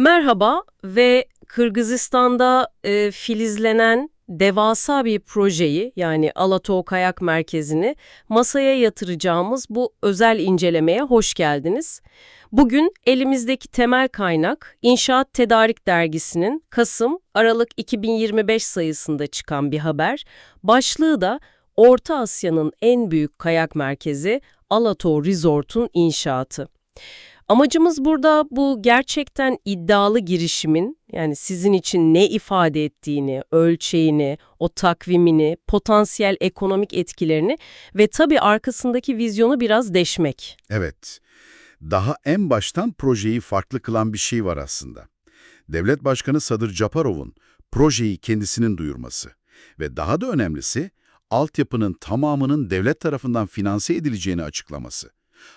Merhaba ve Kırgızistan'da e, filizlenen devasa bir projeyi yani Alato Kayak Merkezi'ni masaya yatıracağımız bu özel incelemeye hoş geldiniz. Bugün elimizdeki temel kaynak İnşaat Tedarik Dergisi'nin Kasım-Aralık 2025 sayısında çıkan bir haber. Başlığı da Orta Asya'nın en büyük kayak merkezi Alato Resort'un inşaatı. Amacımız burada bu gerçekten iddialı girişimin yani sizin için ne ifade ettiğini, ölçeğini, o takvimini, potansiyel ekonomik etkilerini ve tabii arkasındaki vizyonu biraz deşmek. Evet. Daha en baştan projeyi farklı kılan bir şey var aslında. Devlet Başkanı Sadır Japarov'un projeyi kendisinin duyurması ve daha da önemlisi altyapının tamamının devlet tarafından finanse edileceğini açıklaması.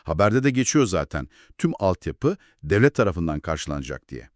Haberde de geçiyor zaten tüm altyapı devlet tarafından karşılanacak diye.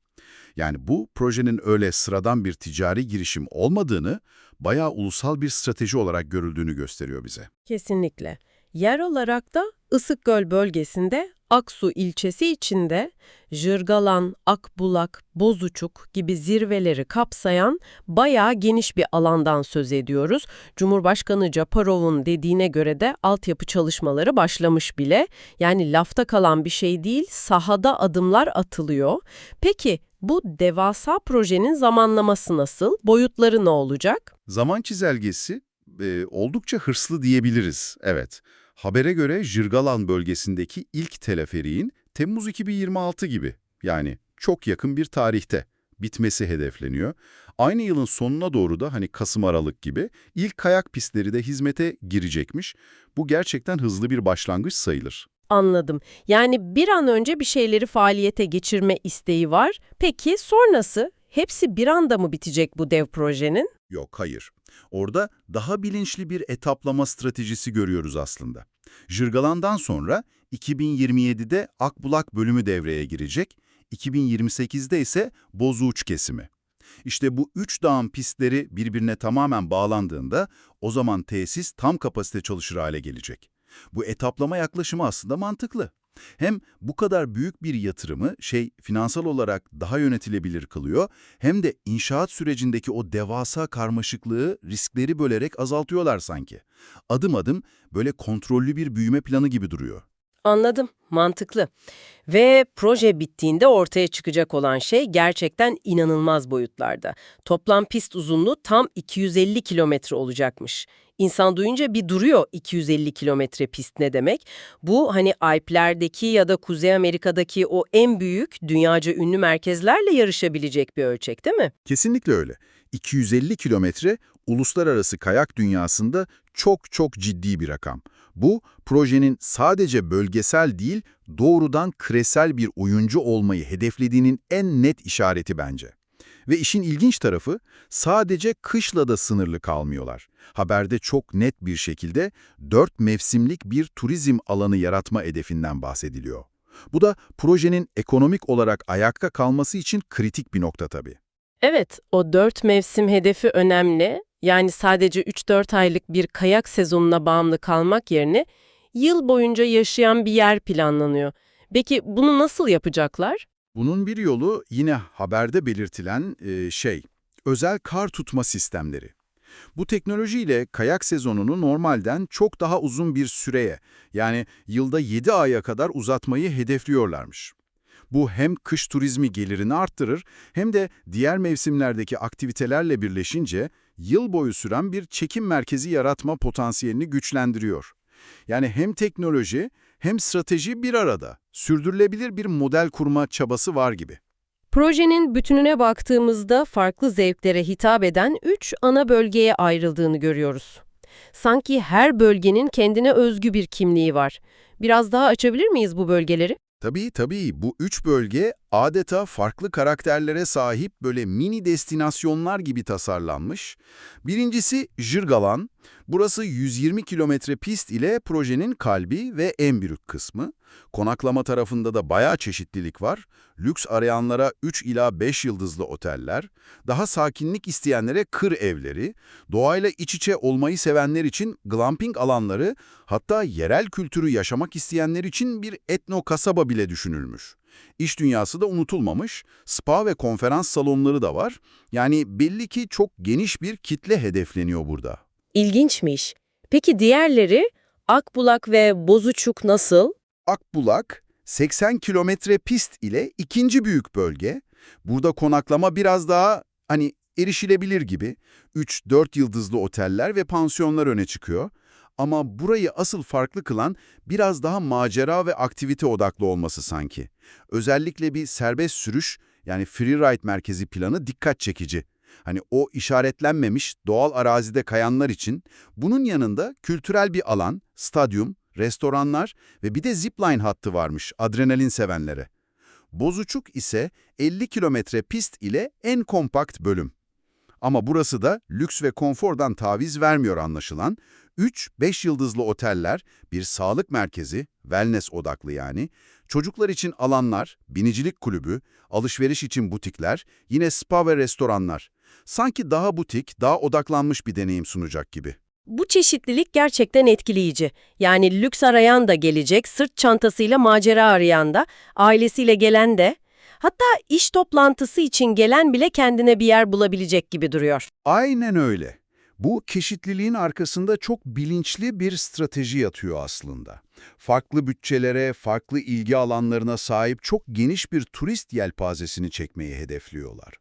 Yani bu projenin öyle sıradan bir ticari girişim olmadığını, bayağı ulusal bir strateji olarak görüldüğünü gösteriyor bize. Kesinlikle. Yer olarak da Isıkgöl bölgesinde Aksu ilçesi içinde Jırgalan, Akbulak, Bozuçuk gibi zirveleri kapsayan bayağı geniş bir alandan söz ediyoruz. Cumhurbaşkanı Japarov'un dediğine göre de altyapı çalışmaları başlamış bile. Yani lafta kalan bir şey değil, sahada adımlar atılıyor. Peki bu devasa projenin zamanlaması nasıl? Boyutları ne olacak? Zaman çizelgesi e, oldukça hırslı diyebiliriz, evet. Habere göre Jırgalan bölgesindeki ilk teleferiğin Temmuz 2026 gibi yani çok yakın bir tarihte bitmesi hedefleniyor. Aynı yılın sonuna doğru da hani Kasım-Aralık gibi ilk kayak pistleri de hizmete girecekmiş. Bu gerçekten hızlı bir başlangıç sayılır. Anladım. Yani bir an önce bir şeyleri faaliyete geçirme isteği var. Peki sonrası? Hepsi bir anda mı bitecek bu dev projenin? Yok, hayır. Orada daha bilinçli bir etaplama stratejisi görüyoruz aslında. Jırgalan'dan sonra 2027'de Akbulak bölümü devreye girecek, 2028'de ise Bozuğuç kesimi. İşte bu üç dağın pistleri birbirine tamamen bağlandığında o zaman tesis tam kapasite çalışır hale gelecek. Bu etaplama yaklaşımı aslında mantıklı. Hem bu kadar büyük bir yatırımı şey finansal olarak daha yönetilebilir kılıyor hem de inşaat sürecindeki o devasa karmaşıklığı riskleri bölerek azaltıyorlar sanki. Adım adım böyle kontrollü bir büyüme planı gibi duruyor. Anladım, mantıklı. Ve proje bittiğinde ortaya çıkacak olan şey gerçekten inanılmaz boyutlarda. Toplam pist uzunluğu tam 250 kilometre olacakmış. İnsan duyunca bir duruyor 250 kilometre pist ne demek? Bu hani Alplerdeki ya da Kuzey Amerika'daki o en büyük dünyaca ünlü merkezlerle yarışabilecek bir ölçek değil mi? Kesinlikle öyle. 250 kilometre uluslararası kayak dünyasında çok çok ciddi bir rakam. Bu, projenin sadece bölgesel değil, doğrudan küresel bir oyuncu olmayı hedeflediğinin en net işareti bence. Ve işin ilginç tarafı, sadece kışla da sınırlı kalmıyorlar. Haberde çok net bir şekilde dört mevsimlik bir turizm alanı yaratma hedefinden bahsediliyor. Bu da projenin ekonomik olarak ayakta kalması için kritik bir nokta tabii. Evet, o dört mevsim hedefi önemli. Yani sadece 3-4 aylık bir kayak sezonuna bağımlı kalmak yerine yıl boyunca yaşayan bir yer planlanıyor. Peki bunu nasıl yapacaklar? Bunun bir yolu yine haberde belirtilen e, şey, özel kar tutma sistemleri. Bu teknolojiyle kayak sezonunu normalden çok daha uzun bir süreye, yani yılda 7 aya kadar uzatmayı hedefliyorlarmış. Bu hem kış turizmi gelirini arttırır hem de diğer mevsimlerdeki aktivitelerle birleşince yıl boyu süren bir çekim merkezi yaratma potansiyelini güçlendiriyor. Yani hem teknoloji hem strateji bir arada, sürdürülebilir bir model kurma çabası var gibi. Projenin bütününe baktığımızda farklı zevklere hitap eden üç ana bölgeye ayrıldığını görüyoruz. Sanki her bölgenin kendine özgü bir kimliği var. Biraz daha açabilir miyiz bu bölgeleri? Tabii tabii bu üç bölge adeta farklı karakterlere sahip böyle mini destinasyonlar gibi tasarlanmış. Birincisi Jırgalan. Burası 120 kilometre pist ile projenin kalbi ve en büyük kısmı. Konaklama tarafında da bayağı çeşitlilik var. Lüks arayanlara 3 ila 5 yıldızlı oteller, daha sakinlik isteyenlere kır evleri, doğayla iç içe olmayı sevenler için glamping alanları, hatta yerel kültürü yaşamak isteyenler için bir etno kasaba bile düşünülmüş. İş dünyası da unutulmamış, spa ve konferans salonları da var. Yani belli ki çok geniş bir kitle hedefleniyor burada. İlginçmiş. Peki diğerleri Akbulak ve Bozuçuk nasıl? Akbulak, 80 kilometre pist ile ikinci büyük bölge. Burada konaklama biraz daha hani erişilebilir gibi. 3-4 yıldızlı oteller ve pansiyonlar öne çıkıyor. Ama burayı asıl farklı kılan biraz daha macera ve aktivite odaklı olması sanki. Özellikle bir serbest sürüş yani freeride merkezi planı dikkat çekici. Hani o işaretlenmemiş doğal arazide kayanlar için bunun yanında kültürel bir alan, stadyum, restoranlar ve bir de zipline hattı varmış adrenalin sevenlere. Bozuçuk ise 50 kilometre pist ile en kompakt bölüm. Ama burası da lüks ve konfordan taviz vermiyor anlaşılan. 3-5 yıldızlı oteller, bir sağlık merkezi, wellness odaklı yani, çocuklar için alanlar, binicilik kulübü, alışveriş için butikler, yine spa ve restoranlar. Sanki daha butik, daha odaklanmış bir deneyim sunacak gibi. Bu çeşitlilik gerçekten etkileyici. Yani lüks arayan da gelecek, sırt çantasıyla macera arayan da, ailesiyle gelen de, hatta iş toplantısı için gelen bile kendine bir yer bulabilecek gibi duruyor. Aynen öyle. Bu çeşitliliğin arkasında çok bilinçli bir strateji yatıyor aslında. Farklı bütçelere, farklı ilgi alanlarına sahip çok geniş bir turist yelpazesini çekmeyi hedefliyorlar.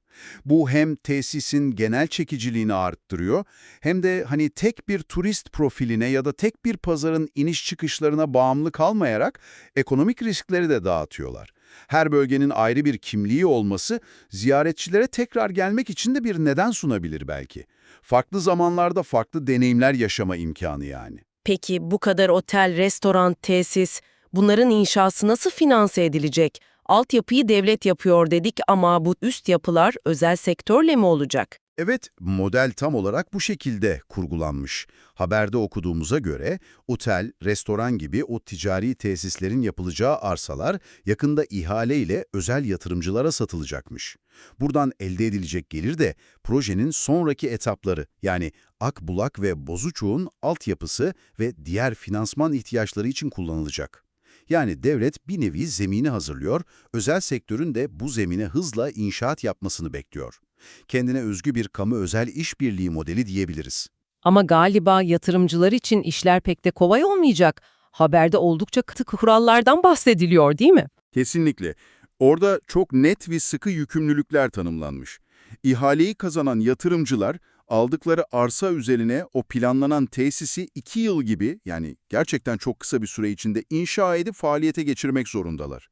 Bu hem tesisin genel çekiciliğini arttırıyor hem de hani tek bir turist profiline ya da tek bir pazarın iniş çıkışlarına bağımlı kalmayarak ekonomik riskleri de dağıtıyorlar. Her bölgenin ayrı bir kimliği olması ziyaretçilere tekrar gelmek için de bir neden sunabilir belki. Farklı zamanlarda farklı deneyimler yaşama imkanı yani. Peki bu kadar otel, restoran, tesis, bunların inşası nasıl finanse edilecek? Altyapıyı devlet yapıyor dedik ama bu üst yapılar özel sektörle mi olacak? Evet, model tam olarak bu şekilde kurgulanmış. Haberde okuduğumuza göre otel, restoran gibi o ticari tesislerin yapılacağı arsalar yakında ihale ile özel yatırımcılara satılacakmış. Buradan elde edilecek gelir de projenin sonraki etapları yani Akbulak ve Bozuçuk'un altyapısı ve diğer finansman ihtiyaçları için kullanılacak. Yani devlet bir nevi zemini hazırlıyor, özel sektörün de bu zemine hızla inşaat yapmasını bekliyor. Kendine özgü bir kamu özel işbirliği modeli diyebiliriz. Ama galiba yatırımcılar için işler pek de kolay olmayacak. Haberde oldukça katı kurallardan bahsediliyor değil mi? Kesinlikle. Orada çok net ve sıkı yükümlülükler tanımlanmış. İhaleyi kazanan yatırımcılar aldıkları arsa üzerine o planlanan tesisi iki yıl gibi yani gerçekten çok kısa bir süre içinde inşa edip faaliyete geçirmek zorundalar.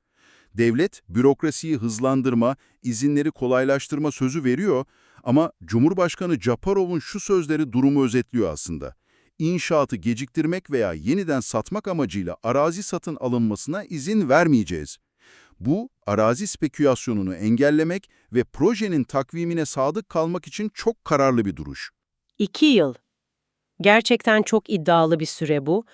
Devlet bürokrasiyi hızlandırma, izinleri kolaylaştırma sözü veriyor ama Cumhurbaşkanı Japarov'un şu sözleri durumu özetliyor aslında. İnşaatı geciktirmek veya yeniden satmak amacıyla arazi satın alınmasına izin vermeyeceğiz. Bu, arazi spekülasyonunu engellemek ve projenin takvimine sadık kalmak için çok kararlı bir duruş. İki yıl. Gerçekten çok iddialı bir süre bu.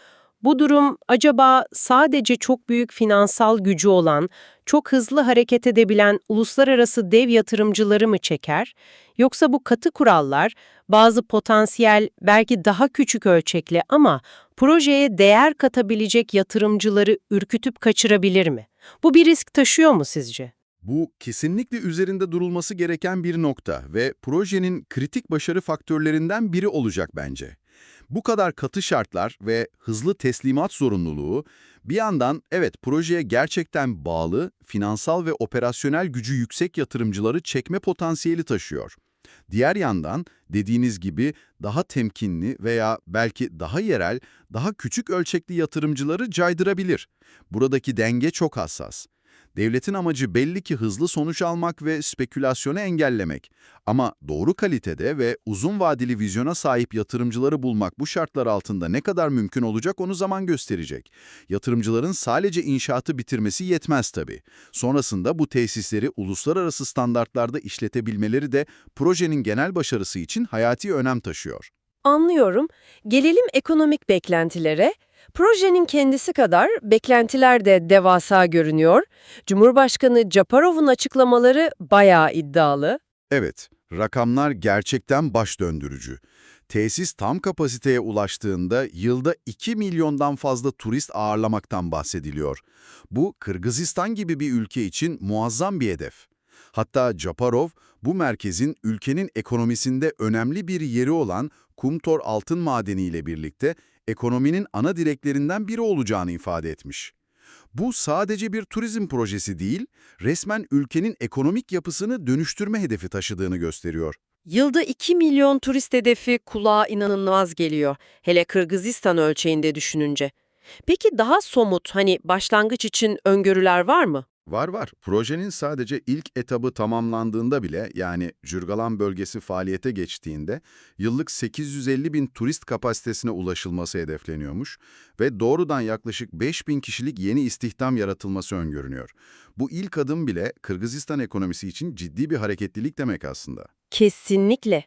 Bu durum acaba sadece çok büyük finansal gücü olan, çok hızlı hareket edebilen uluslararası dev yatırımcıları mı çeker? Yoksa bu katı kurallar bazı potansiyel, belki daha küçük ölçekli ama projeye değer katabilecek yatırımcıları ürkütüp kaçırabilir mi? Bu bir risk taşıyor mu sizce? Bu kesinlikle üzerinde durulması gereken bir nokta ve projenin kritik başarı faktörlerinden biri olacak bence. Bu kadar katı şartlar ve hızlı teslimat zorunluluğu bir yandan evet projeye gerçekten bağlı, finansal ve operasyonel gücü yüksek yatırımcıları çekme potansiyeli taşıyor. Diğer yandan dediğiniz gibi daha temkinli veya belki daha yerel, daha küçük ölçekli yatırımcıları caydırabilir. Buradaki denge çok hassas. Devletin amacı belli ki hızlı sonuç almak ve spekülasyonu engellemek. Ama doğru kalitede ve uzun vadeli vizyona sahip yatırımcıları bulmak bu şartlar altında ne kadar mümkün olacak onu zaman gösterecek. Yatırımcıların sadece inşaatı bitirmesi yetmez tabii. Sonrasında bu tesisleri uluslararası standartlarda işletebilmeleri de projenin genel başarısı için hayati önem taşıyor. Anlıyorum. Gelelim ekonomik beklentilere. Projenin kendisi kadar beklentiler de devasa görünüyor. Cumhurbaşkanı Japarov'un açıklamaları bayağı iddialı. Evet, rakamlar gerçekten baş döndürücü. Tesis tam kapasiteye ulaştığında yılda 2 milyondan fazla turist ağırlamaktan bahsediliyor. Bu Kırgızistan gibi bir ülke için muazzam bir hedef. Hatta Japarov bu merkezin ülkenin ekonomisinde önemli bir yeri olan Kumtor altın madeni ile birlikte ekonominin ana direklerinden biri olacağını ifade etmiş. Bu sadece bir turizm projesi değil, resmen ülkenin ekonomik yapısını dönüştürme hedefi taşıdığını gösteriyor. Yılda 2 milyon turist hedefi kulağa inanılmaz geliyor. Hele Kırgızistan ölçeğinde düşününce. Peki daha somut hani başlangıç için öngörüler var mı? Var var. Projenin sadece ilk etabı tamamlandığında bile yani Jürgalan bölgesi faaliyete geçtiğinde yıllık 850 bin turist kapasitesine ulaşılması hedefleniyormuş ve doğrudan yaklaşık 5 bin kişilik yeni istihdam yaratılması öngörünüyor. Bu ilk adım bile Kırgızistan ekonomisi için ciddi bir hareketlilik demek aslında. Kesinlikle.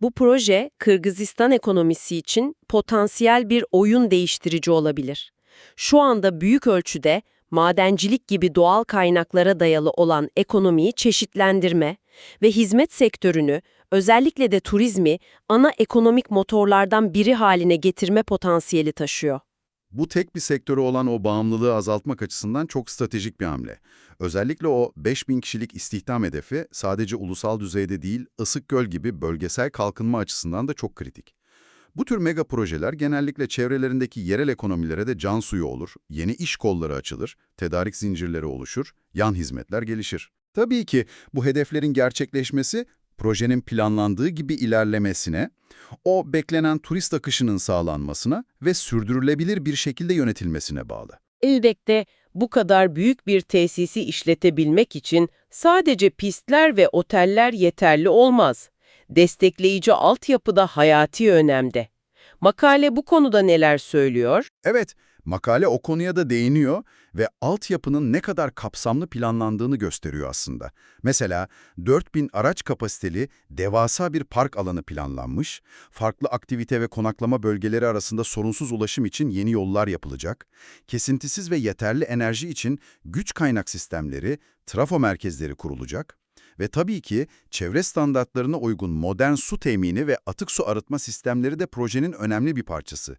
Bu proje Kırgızistan ekonomisi için potansiyel bir oyun değiştirici olabilir. Şu anda büyük ölçüde madencilik gibi doğal kaynaklara dayalı olan ekonomiyi çeşitlendirme ve hizmet sektörünü, özellikle de turizmi ana ekonomik motorlardan biri haline getirme potansiyeli taşıyor. Bu tek bir sektörü olan o bağımlılığı azaltmak açısından çok stratejik bir hamle. Özellikle o 5000 kişilik istihdam hedefi sadece ulusal düzeyde değil, Isıkgöl gibi bölgesel kalkınma açısından da çok kritik. Bu tür mega projeler genellikle çevrelerindeki yerel ekonomilere de can suyu olur, yeni iş kolları açılır, tedarik zincirleri oluşur, yan hizmetler gelişir. Tabii ki bu hedeflerin gerçekleşmesi, projenin planlandığı gibi ilerlemesine, o beklenen turist akışının sağlanmasına ve sürdürülebilir bir şekilde yönetilmesine bağlı. Elbette bu kadar büyük bir tesisi işletebilmek için sadece pistler ve oteller yeterli olmaz. Destekleyici altyapı da hayati önemde. Makale bu konuda neler söylüyor? Evet, makale o konuya da değiniyor ve altyapının ne kadar kapsamlı planlandığını gösteriyor aslında. Mesela 4000 araç kapasiteli devasa bir park alanı planlanmış, farklı aktivite ve konaklama bölgeleri arasında sorunsuz ulaşım için yeni yollar yapılacak, kesintisiz ve yeterli enerji için güç kaynak sistemleri, trafo merkezleri kurulacak, ve tabii ki çevre standartlarına uygun modern su temini ve atık su arıtma sistemleri de projenin önemli bir parçası.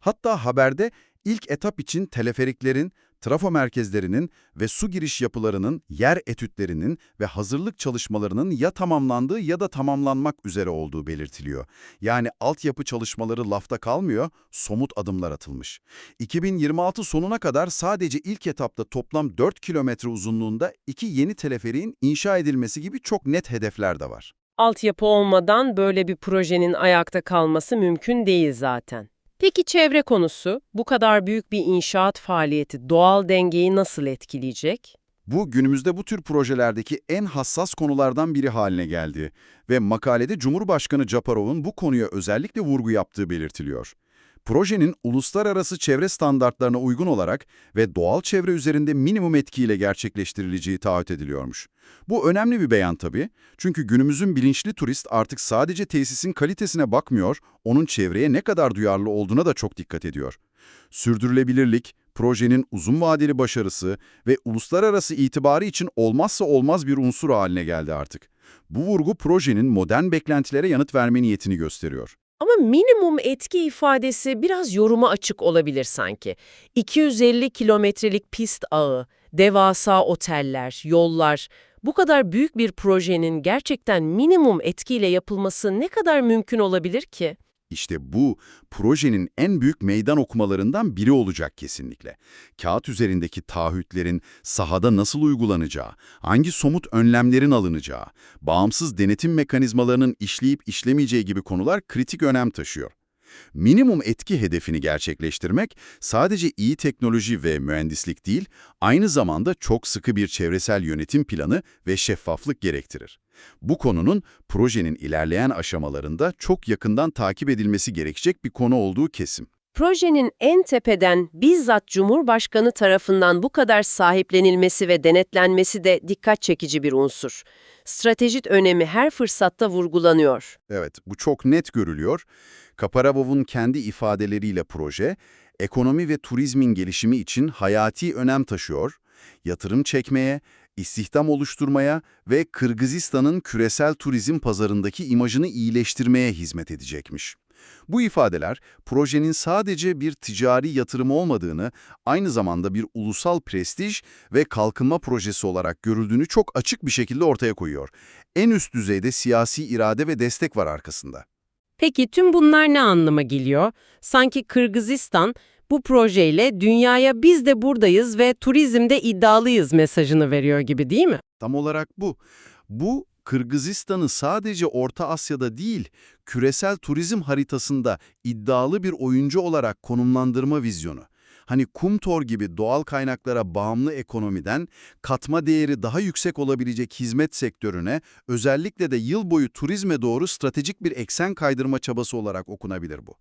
Hatta haberde ilk etap için teleferiklerin, trafo merkezlerinin ve su giriş yapılarının, yer etütlerinin ve hazırlık çalışmalarının ya tamamlandığı ya da tamamlanmak üzere olduğu belirtiliyor. Yani altyapı çalışmaları lafta kalmıyor, somut adımlar atılmış. 2026 sonuna kadar sadece ilk etapta toplam 4 kilometre uzunluğunda iki yeni teleferiğin inşa edilmesi gibi çok net hedefler de var. Altyapı olmadan böyle bir projenin ayakta kalması mümkün değil zaten. Peki çevre konusu, bu kadar büyük bir inşaat faaliyeti doğal dengeyi nasıl etkileyecek? Bu günümüzde bu tür projelerdeki en hassas konulardan biri haline geldi ve makalede Cumhurbaşkanı Japarov'un bu konuya özellikle vurgu yaptığı belirtiliyor. Projenin uluslararası çevre standartlarına uygun olarak ve doğal çevre üzerinde minimum etkiyle gerçekleştirileceği taahhüt ediliyormuş. Bu önemli bir beyan tabii. Çünkü günümüzün bilinçli turist artık sadece tesisin kalitesine bakmıyor, onun çevreye ne kadar duyarlı olduğuna da çok dikkat ediyor. Sürdürülebilirlik, projenin uzun vadeli başarısı ve uluslararası itibarı için olmazsa olmaz bir unsur haline geldi artık. Bu vurgu projenin modern beklentilere yanıt verme niyetini gösteriyor. Ama minimum etki ifadesi biraz yoruma açık olabilir sanki. 250 kilometrelik pist ağı, devasa oteller, yollar, bu kadar büyük bir projenin gerçekten minimum etkiyle yapılması ne kadar mümkün olabilir ki? İşte bu, projenin en büyük meydan okumalarından biri olacak kesinlikle. Kağıt üzerindeki taahhütlerin sahada nasıl uygulanacağı, hangi somut önlemlerin alınacağı, bağımsız denetim mekanizmalarının işleyip işlemeyeceği gibi konular kritik önem taşıyor. Minimum etki hedefini gerçekleştirmek sadece iyi teknoloji ve mühendislik değil, aynı zamanda çok sıkı bir çevresel yönetim planı ve şeffaflık gerektirir. Bu konunun projenin ilerleyen aşamalarında çok yakından takip edilmesi gerekecek bir konu olduğu kesin. Projenin en tepeden bizzat Cumhurbaşkanı tarafından bu kadar sahiplenilmesi ve denetlenmesi de dikkat çekici bir unsur. Stratejik önemi her fırsatta vurgulanıyor. Evet, bu çok net görülüyor. Kaparavov'un kendi ifadeleriyle proje, ekonomi ve turizmin gelişimi için hayati önem taşıyor, yatırım çekmeye, istihdam oluşturmaya ve Kırgızistan'ın küresel turizm pazarındaki imajını iyileştirmeye hizmet edecekmiş. Bu ifadeler projenin sadece bir ticari yatırım olmadığını, aynı zamanda bir ulusal prestij ve kalkınma projesi olarak görüldüğünü çok açık bir şekilde ortaya koyuyor. En üst düzeyde siyasi irade ve destek var arkasında. Peki tüm bunlar ne anlama geliyor? Sanki Kırgızistan bu projeyle dünyaya biz de buradayız ve turizmde iddialıyız mesajını veriyor gibi değil mi? Tam olarak bu. Bu, Kırgızistan'ı sadece Orta Asya'da değil, küresel turizm haritasında iddialı bir oyuncu olarak konumlandırma vizyonu. Hani Kumtor gibi doğal kaynaklara bağımlı ekonomiden katma değeri daha yüksek olabilecek hizmet sektörüne, özellikle de yıl boyu turizme doğru stratejik bir eksen kaydırma çabası olarak okunabilir bu.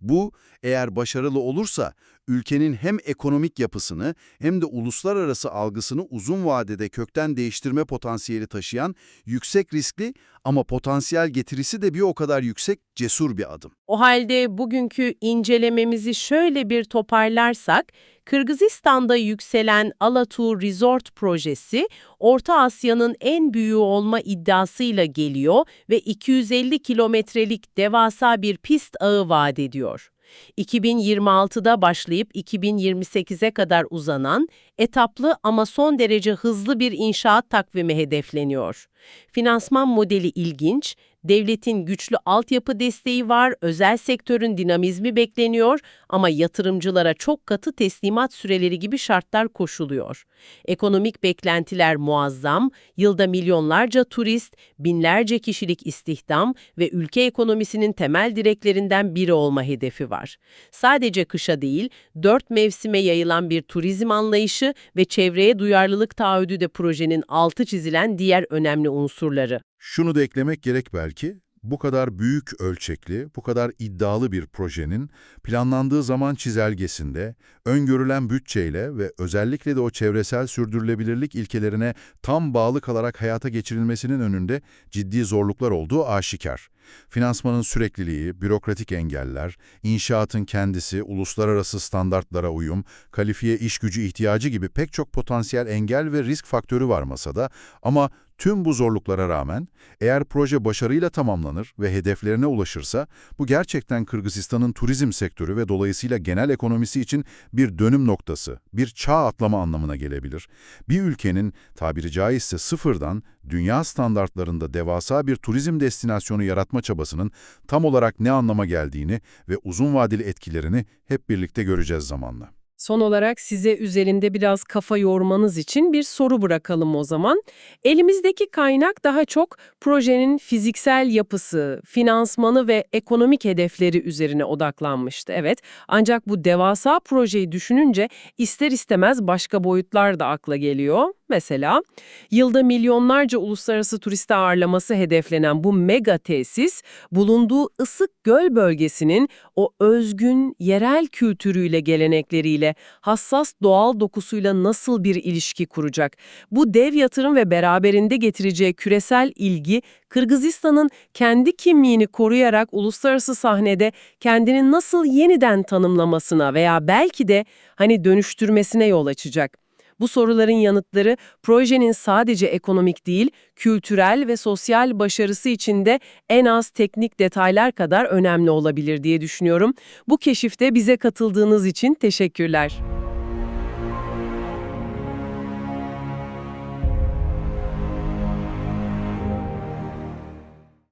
Bu, eğer başarılı olursa, ülkenin hem ekonomik yapısını hem de uluslararası algısını uzun vadede kökten değiştirme potansiyeli taşıyan yüksek riskli ama potansiyel getirisi de bir o kadar yüksek, cesur bir adım. O halde bugünkü incelememizi şöyle bir toparlarsak, Kırgızistan'da yükselen Alatu Resort projesi, Orta Asya'nın en büyüğü olma iddiasıyla geliyor ve 250 kilometrelik devasa bir pist ağı vaat ediyor. 2026'da başlayıp 2028'e kadar uzanan, etaplı ama son derece hızlı bir inşaat takvimi hedefleniyor. Finansman modeli ilginç, devletin güçlü altyapı desteği var, özel sektörün dinamizmi bekleniyor ama yatırımcılara çok katı teslimat süreleri gibi şartlar koşuluyor. Ekonomik beklentiler muazzam, yılda milyonlarca turist, binlerce kişilik istihdam ve ülke ekonomisinin temel direklerinden biri olma hedefi var. Sadece kışa değil, dört mevsime yayılan bir turizm anlayışı ve çevreye duyarlılık taahhüdü de projenin altı çizilen diğer önemli unsurları. Şunu da eklemek gerek belki, bu kadar büyük ölçekli, bu kadar iddialı bir projenin planlandığı zaman çizelgesinde, öngörülen bütçeyle ve özellikle de o çevresel sürdürülebilirlik ilkelerine tam bağlı kalarak hayata geçirilmesinin önünde ciddi zorluklar olduğu aşikar. Finansmanın sürekliliği, bürokratik engeller, inşaatın kendisi, uluslararası standartlara uyum, kalifiye iş gücü ihtiyacı gibi pek çok potansiyel engel ve risk faktörü var masada ama tüm bu zorluklara rağmen eğer proje başarıyla tamamlanır ve hedeflerine ulaşırsa bu gerçekten Kırgızistan'ın turizm sektörü ve dolayısıyla genel ekonomisi için bir dönüm noktası, bir çağ atlama anlamına gelebilir. Bir ülkenin tabiri caizse sıfırdan dünya standartlarında devasa bir turizm destinasyonu yaratma çabasının tam olarak ne anlama geldiğini ve uzun vadeli etkilerini hep birlikte göreceğiz zamanla. Son olarak size üzerinde biraz kafa yormanız için bir soru bırakalım o zaman. Elimizdeki kaynak daha çok projenin fiziksel yapısı, finansmanı ve ekonomik hedefleri üzerine odaklanmıştı. Evet, ancak bu devasa projeyi düşününce ister istemez başka boyutlar da akla geliyor. Mesela yılda milyonlarca uluslararası turisti ağırlaması hedeflenen bu mega tesis, bulunduğu ısık göl bölgesinin o özgün yerel kültürüyle, gelenekleriyle, hassas doğal dokusuyla nasıl bir ilişki kuracak? Bu dev yatırım ve beraberinde getireceği küresel ilgi, Kırgızistan'ın kendi kimliğini koruyarak uluslararası sahnede kendini nasıl yeniden tanımlamasına veya belki de hani dönüştürmesine yol açacak. Bu soruların yanıtları projenin sadece ekonomik değil, kültürel ve sosyal başarısı için de en az teknik detaylar kadar önemli olabilir diye düşünüyorum. Bu keşifte bize katıldığınız için teşekkürler.